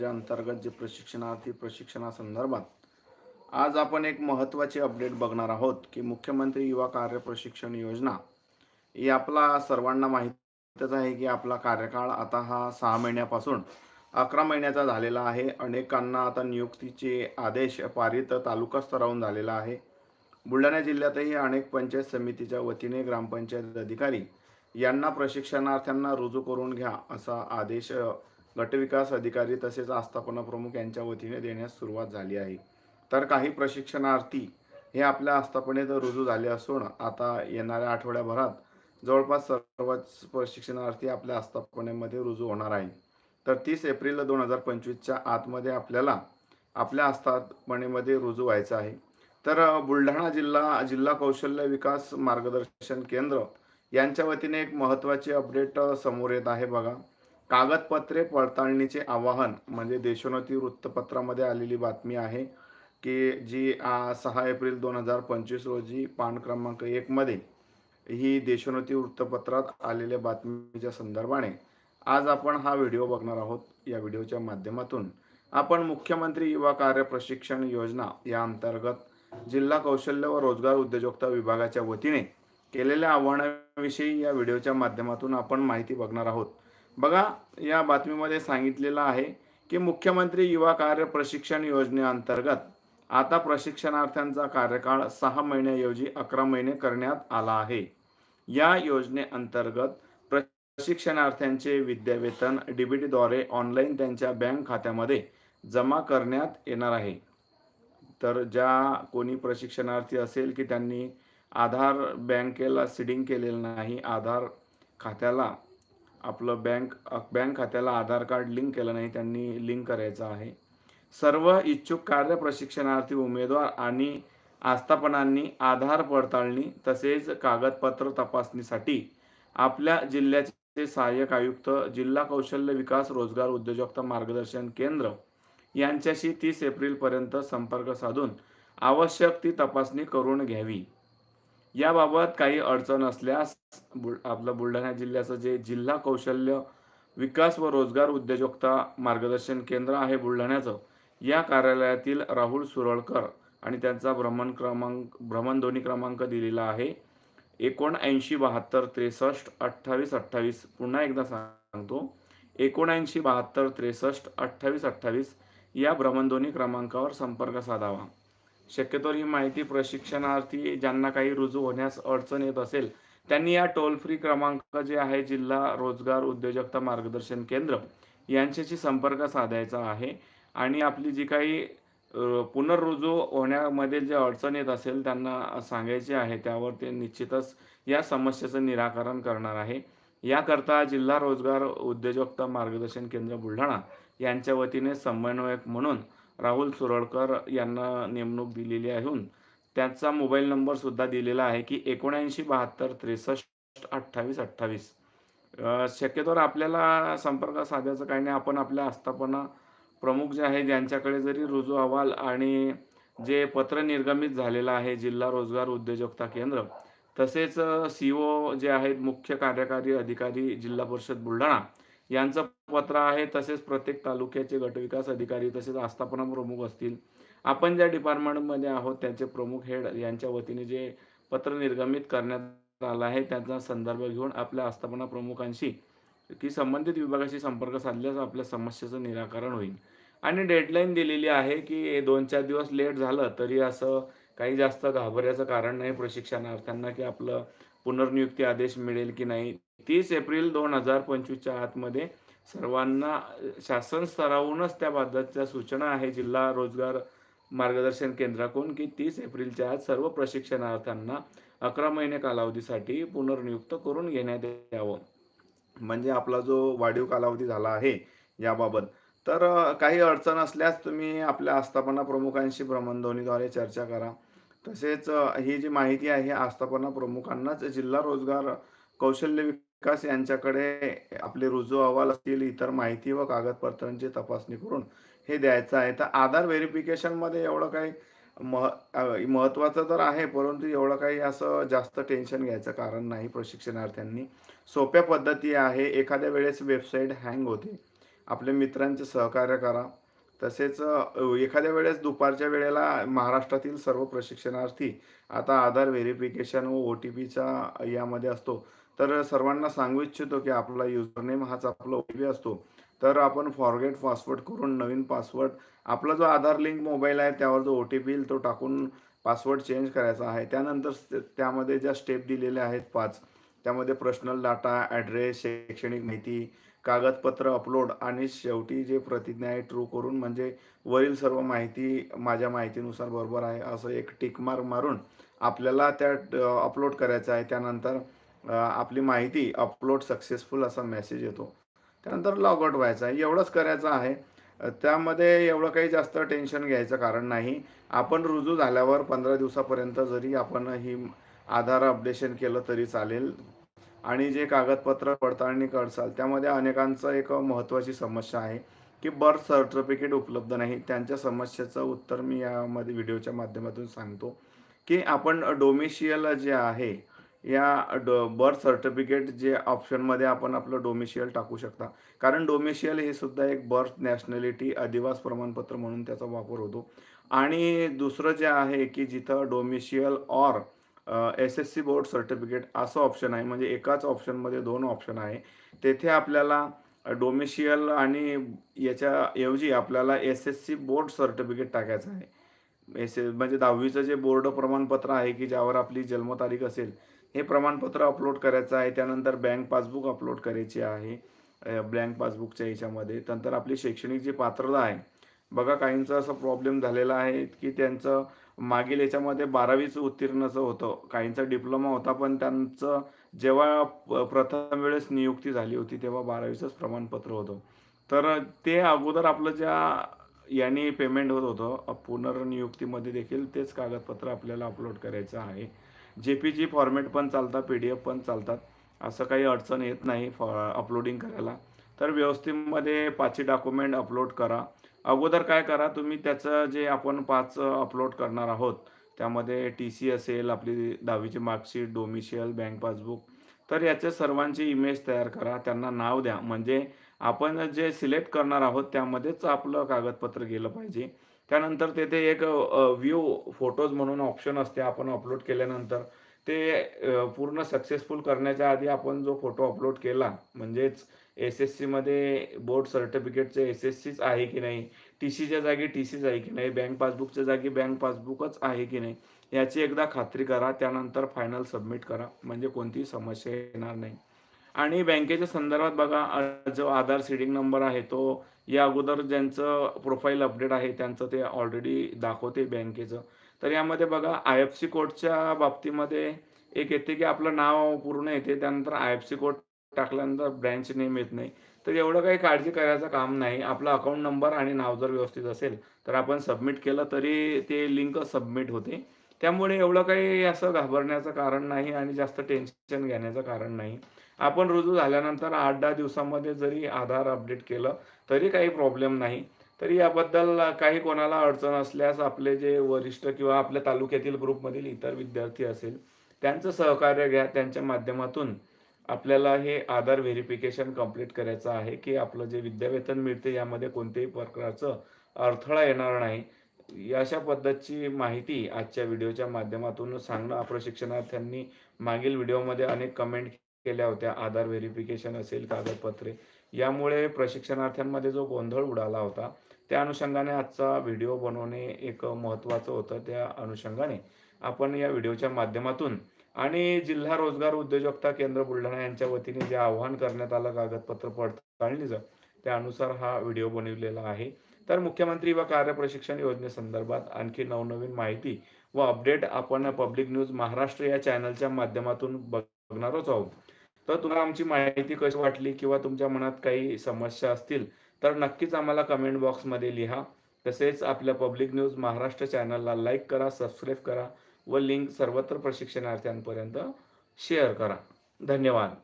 राज्य अंतर्गत जे प्रशिक्षणार्थी प्रशिक्षणासंदर्भात आज आपण एक महत्त्वाचे अपडेट बघणार आहोत की मुख्यमंत्री युवा कार्य प्रशिक्षण योजना ही आपला सर्वांना माहितच आहे की आपला कार्यकाळ आता हा सहा महिन्यापासून अकरा महिन्याचा झालेला आहे. अनेकांना आता नियुक्तीचे आदेश पारित तालुका स्तरावरून झालेला आहे. बुलढाणा जिल्ह्यातही अनेक पंचायत समितीच्या वतीने ग्रामपंचायत अधिकारी यांना प्रशिक्षणार्थ्यांना रुजू करून घ्या असा आदेश गटविकास अधिकारी तसेच आस्थापना प्रमुख यांच्या वतीने देण्यास सुरुवात झाली आहे. तर काही प्रशिक्षणार्थी हे आपल्या आस्थापनेत रुजू झाले असून आता येणाऱ्या आठवड्याभरात जवळपास सर्वच प्रशिक्षणार्थी आपल्या आस्थापनेमध्ये रुजू होणार आहे तर तीस एप्रिल दोन हजार पंचवीसच्या आतमध्ये आपल्याला आपल्या आस्थापनेमध्ये रुजू व्हायचं आहे. तर बुलढाणा जिल्हा जिल्हा कौशल्य विकास मार्गदर्शन केंद्र यांच्या वतीने एक महत्त्वाची अपडेट समोर येत आहे बघा. कागदपत्रे पडताळणीचे आवाहन म्हणजे देशोन्नती वृत्तपत्रामध्ये आलेली बातमी आहे की जी सहा एप्रिल दोन हजार पंचवीस रोजी पान क्रमांक एकमध्ये ही देशोन्नती वृत्तपत्रात आलेल्या बातमीच्या संदर्भाने आज आपण हा व्हिडिओ बघणार आहोत. या व्हिडिओच्या माध्यमातून आपण मुख्यमंत्री युवा कार्य प्रशिक्षण योजना या अंतर्गत जिल्हा कौशल्य व रोजगार उद्योजकता विभागाच्या वतीने केलेल्या आव्हानाविषयी या व्हिडिओच्या माध्यमातून आपण माहिती बघणार आहोत. बघा या बातमीमध्ये सांगितलेलं आहे की मुख्यमंत्री युवा कार्य प्रशिक्षण योजनेअंतर्गत आता प्रशिक्षणार्थ्यांचा कार्यकाळ सहा महिन्याऐवजी अकरा महिने करण्यात आला आहे. या योजनेअंतर्गत प्रशिक्षणार्थ्यांचे विद्यावेतन डीबीटीद्वारे ऑनलाईन त्यांच्या बँक खात्यामध्ये जमा करण्यात येणार आहे. तर ज्या कोणी प्रशिक्षणार्थी असेल की त्यांनी आधार बँकेला सिडिंग केलेलं नाही आधार खात्याला आपलं बँक बँक खात्याला आधार कार्ड लिंक केलं नाही त्यांनी लिंक करायचं आहे. सर्व इच्छुक कार्य प्रशिक्षणार्थी उमेदवार आणि आस्थापनांनी आधार पडताळणी तसेच कागदपत्र तपासणीसाठी आपल्या जिल्ह्याचे सहाय्यक आयुक्त जिल्हा कौशल्य विकास रोजगार उद्योजकता मार्गदर्शन केंद्र यांच्याशी तीस एप्रिलपर्यंत संपर्क साधून आवश्यक ती तपासणी करून घ्यावी. याबाबत काही अडचण असल्यास आपलं बुलढाणा जिल्ह्याचं जे जिल्हा कौशल्य विकास व रोजगार उद्योजकता मार्गदर्शन केंद्र आहे बुलढाण्याचं या कार्यालयातील राहुल सुरळकर आणि त्यांचा भ्रमण क्रमांक भ्रमणध्वनी क्रमांक दिलेला आहे. एकोणऐंशी बहात्तर त्रेसष्ट अठ्ठावीस अठ्ठावीस पुन्हा एकदा सांगतो. एकोणऐंशी बहात्तर त्रेसष्ट अठ्ठावीस अठ्ठावीस या भ्रमणध्वनी क्रमांकावर संपर्क साधावा. शक्यतो ही माहिती प्रशिक्षणार्थी ज्यांना काही रुजू होण्यास अडचण येत असेल त्यांनी या टोल फ्री क्रमांक जे आहे जिल्हा रोजगार उद्योजकता मार्गदर्शन केंद्र यांच्याशी संपर्क साधायचा आहे. आणि आपली जी काही पुनर्रुजू होण्यामध्ये जे अडचण येत असेल त्यांना सांगायचे आहे त्यावर ते निश्चितच या समस्येचं निराकरण करणार आहे. याकरता जिल्हा रोजगार उद्योजकता मार्गदर्शन केंद्र बुलढाणा यांच्या वतीने समन्वयक म्हणून राहुल सुरळकर यांना नेमणूक दिलेली आहे. त्यांचा मोबाईल नंबर सुद्धा दिलेला आहे की एकोणऐंशी बहात्तर त्रेसष्ट अठ्ठावीस अठ्ठावीस. शक्यतोवर आपल्याला संपर्क साधायचं काही नाही. आपण आपल्या आस्थापना प्रमुख जे आहे ज्यांच्याकडे जरी रुजू अहवाल आणि जे पत्र निर्गमित झालेलं आहे जिल्हा रोजगार उद्योजकता केंद्र तसेच सी ओ जे आहेत मुख्य कार्यकारी अधिकारी जिल्हा परिषद बुलढाणा यांचं पत्र आहे. तसेच प्रत्येक तालुक्याचे गटविकास अधिकारी तसेच आस्थापना प्रमुख असतील. आपण ज्या डिपार्टमेंटमध्ये आहोत त्याचे प्रमुख हेड यांच्या वतीने जे पत्र निर्गमित करण्यात आलं आहे त्याचा संदर्भ घेऊन आपल्या आस्थापना प्रमुखांशी की संबंधित विभागाशी संपर्क साधल्यास आपल्या समस्येचं निराकरण होईल. आणि डेडलाईन दिलेली आहे की दोन चार दिवस लेट झालं तरी असं काही जास्त घाबरायचं कारण नाही प्रशिक्षणार्थ्यांना की आपलं पुनर्नियुक्ती आदेश मिळेल की नाही. तीस एप्रिल दोन हजार पंचवीसच्या आतमध्ये सर्वांना शासन स्तरावरूनच त्याबाबतच्या सूचना आहे जिल्हा रोजगार मार्गदर्शन केंद्राकडून की तीस एप्रिलच्या आत सर्व प्रशिक्षणार्थ्यांना अकरा महिने कालावधीसाठी पुनर्नियुक्त करून घेण्यात यावं. म्हणजे आपला जो वाढीव कालावधी झाला आहे याबाबत. तर काही अडचण असल्यास तुम्ही आपल्या आस्थापना प्रमुखांशी भ्रमणध्वनीद्वारे चर्चा करा. तसेच ही जी माहिती आहे आस्थापना प्रमुखांनाच जिल्हा रोजगार कौशल्य विकास यांच्याकडे आपले रुजू अहवाल असतील इतर माहिती व कागदपत्रांची तपासणी करून हे द्यायचं आहे. तर आधार व्हेरिफिकेशनमध्ये एवढं काही मह महत्त्वाचं तर आहे परंतु एवढं काही असं जास्त टेन्शन घ्यायचं कारण नाही प्रशिक्षणार्थ्यांनी. सोप्या पद्धती आहे. एखाद्या वेळेस वेबसाईट हँग होते. आपल्या मित्रांचे सहकार्य करा. तसेच एखाद्या वेळेस दुपारच्या वेळेला महाराष्ट्रातील सर्व प्रशिक्षणार्थी आता आधार व्हेरिफिकेशन व ओ टी पीचा यामध्ये असतो. तर सर्वांना सांगू इच्छितो की आपला युजरनेम हाच आपला ओ टी पी असतो. तर आपण फॉरगेट पासवर्ड करून नवीन पासवर्ड आपला जो आधार लिंक मोबाईल आहे त्यावर जो ओ टी पी तो टाकून पासवर्ड चेंज करायचा आहे. त्यानंतर त्यामध्ये ज्या स्टेप दिलेल्या आहेत पाच त्यामध्ये पर्सनल डाटा ॲड्रेस शैक्षणिक माहिती कागदपत्र अपलोड आणि शेवटी जे प्रतिज्ञा आहे ट्रू करून म्हणजे वरील सर्व माहिती माझ्या माहितीनुसार बरोबर आहे असं एक टिक मार्क मारून आपल्याला त्या अपलोड करायचं आहे. त्यानंतर आपली माहिती अपलोड सक्सेसफुल असा मेसेज येतो. त्यानंतर लॉगआउट व्हायचा व्हायचं आहे. एवढंच करायचं आहे. त्यामध्ये एवढं काही जास्त टेन्शन घ्यायचं कारण नाही. आपण रुजू झाल्यावर पंधरा दिवसापर्यंत जरी आपण ही आधार अपडेशन केलं तरी चालेल. आणि जे कागदपत्र पडताळणी करसाल त्यामध्ये अनेकांचं एक महत्त्वाची समस्या आहे की बर्थ सर्टिफिकेट उपलब्ध नाही. त्यांच्या समस्येचं उत्तर मी यामध्ये व्हिडिओच्या माध्यमातून सांगतो की आपण डोमिशियल जे आहे या डो बर्थ सर्टिफिकेट जे ऑप्शनमध्ये आपण आपलं डोमिशियल टाकू शकता. कारण डोमिशियल हे सुद्धा एक बर्थ नॅशनॅलिटी अधिवास प्रमाणपत्र म्हणून त्याचा वापर होतो. आणि दुसरं जे आहे की जिथं domicile or S S C board certificate असं ऑप्शन आहे म्हणजे एकाच ऑप्शनमध्ये दोन ऑप्शन आहे तेथे आपल्याला डोमिशियल आणि याच्याऐवजी आपल्याला S S C board certificate टाकायचं आहे. एस एस म्हणजे दहावीचं जे बोर्ड प्रमाणपत्र आहे की ज्यावर आपली जन्मतारीख असेल हे प्रमाणपत्र अपलोड करायचं आहे. त्यानंतर बँक पासबुक अपलोड करायची आहे. बँक पासबुकच्या याच्यामध्ये. नंतर आपली शैक्षणिक जी पात्रता आहे. बघा काहींचा असा प्रॉब्लेम झालेला आहे की त्यांचं मागील याच्यामध्ये बारावीचं उत्तीर्णचं होतं. काहींचा डिप्लोमा होता पण त्यांचं जेव्हा प्रथम वेळेस नियुक्ती झाली होती तेव्हा बारावीचंच प्रमाणपत्र होतं. तर ते अगोदर आपलं ज्या याने पेमेंट होत होतं पुनर्नियुक्तीमध्ये देखील तेच कागदपत्र आपल्याला अपलोड करायचं आहे. जे पी जी फॉर्मॅट पण चालतात पी डी एफ पण चालतात. असं काही अडचण येत नाही फॉ अपलोडिंग करायला. तर व्यवस्थेमध्ये पाचही डॉक्युमेंट अपलोड करा. अगोदर काय करा तुम्ही त्याचं जे आपण पाच अपलोड करणार आहोत त्यामध्ये टी सी असेल आपली दहावीची मार्कशीट डोमिशियल बँक पासबुक तर याचे सर्वांची इमेज तयार करा. त्यांना नाव द्या. म्हणजे आपण जे सिलेक्ट करणार आहोत त्यामध्येच आपलं कागदपत्र गेलं पाहिजे. त्यानंतर तेथे एक व्ह्यू फोटोज म्हणून ऑप्शन असते आपण अपलोड केल्यानंतर. ते पूर्ण सक्सेसफुल करण्याच्या आधी आपण जो फोटो अपलोड केला म्हणजेच एस एस सीमध्ये बोर्ड सर्टिफिकेटचे एस एस सीच आहे की नाही टी सीच्या जागी टी सीच आहे की नाही बँक पासबुकच्या जागी बँक पासबुकच आहे की नाही याची एकदा खात्री करा त्यानंतर फायनल सबमिट करा म्हणजे कोणतीही समस्या येणार नाही. आणि बँकेच्या संदर्भात बघा जो आधार सीडिंग नंबर आहे तो या अगोदर ज्यांचं प्रोफाईल अपडेट आहे त्यांचं ते ऑलरेडी दाखवते बँकेचं. तर यामध्ये बघा आय एफ सी कोडच्या बाबतीमध्ये एक येते की आपलं नाव पूर्ण येते त्यानंतर आय एफ सी कोड टाकल्यानंतर ब्रँच नेम येत नाही. तर एवढं काही काळजी करायचं काम नाही. आपला अकाउंट नंबर आणि नाव जर व्यवस्थित असेल तर आपण सबमिट केलं तरी ते लिंक सबमिट होते. त्यामुळे एवढं काही असं घाबरण्याचं कारण नाही आणि जास्त टेन्शन घेण्याचं कारण नाही. आपण रुजू झाल्यानंतर आठ दहा दिवसामध्ये जरी आधार अपडेट केलं तरी काही प्रॉब्लेम नाही. तरी याबद्दल काही कोणाला अडचण असल्यास आपले जे वरिष्ठ किंवा आपल्या तालुक्यातील ग्रुपमधील इतर विद्यार्थी असेल त्यांचं सहकार्य घ्या. त्यांच्या माध्यमातून आपल्याला हे आधार व्हेरिफिकेशन कंप्लीट करायचं आहे की आपलं जे विद्यावेतन मिळते यामध्ये कोणत्याही प्रकारचं अडथळा येणार नाही. अशा पद्धतीची माहिती आजच्या व्हिडिओच्या माध्यमातून सांगणं. प्रशिक्षणार्थ्यांनी मागील व्हिडिओमध्ये अनेक कमेंट केल्या होत्या. आधार व्हेरिफिकेशन असेल कागदपत्रे. यामुळे प्रशिक्षणार्थ्यांमध्ये जो गोंधळ उडाला होता त्या अनुषंगाने आजचा व्हिडिओ बनवणे एक महत्त्वाचं होतं. त्या अनुषंगाने आपण या व्हिडिओच्या माध्यमातून आणि जिल्हा रोजगार उद्योजकता केंद्र बुलढाणा यांच्या वतीने जे आव्हान करण्यात आलं कागदपत्र पडताळणीचं त्यानुसार हा व्हिडिओ बनवलेला आहे. तर मुख्यमंत्री व कार्यप्रशिक्षण योजनेसंदर्भात आणखी नवनवीन माहिती व अपडेट आपण पब्लिक न्यूज महाराष्ट्र या चॅनलच्या माध्यमातून बघणारच आहोत. तर तुम्हाला आमची माहिती कशी वाटली किंवा तुमच्या मनात काही समस्या असतील तर नक्कीच आम्हाला कमेंट बॉक्समध्ये लिहा. तसेच आपल्या पब्लिक न्यूज महाराष्ट्र चॅनलला लाईक करा सबस्क्राईब करा व लिंक सर्वत्र प्रशिक्षणार्थ्यांपर्यंत शेअर करा. धन्यवाद.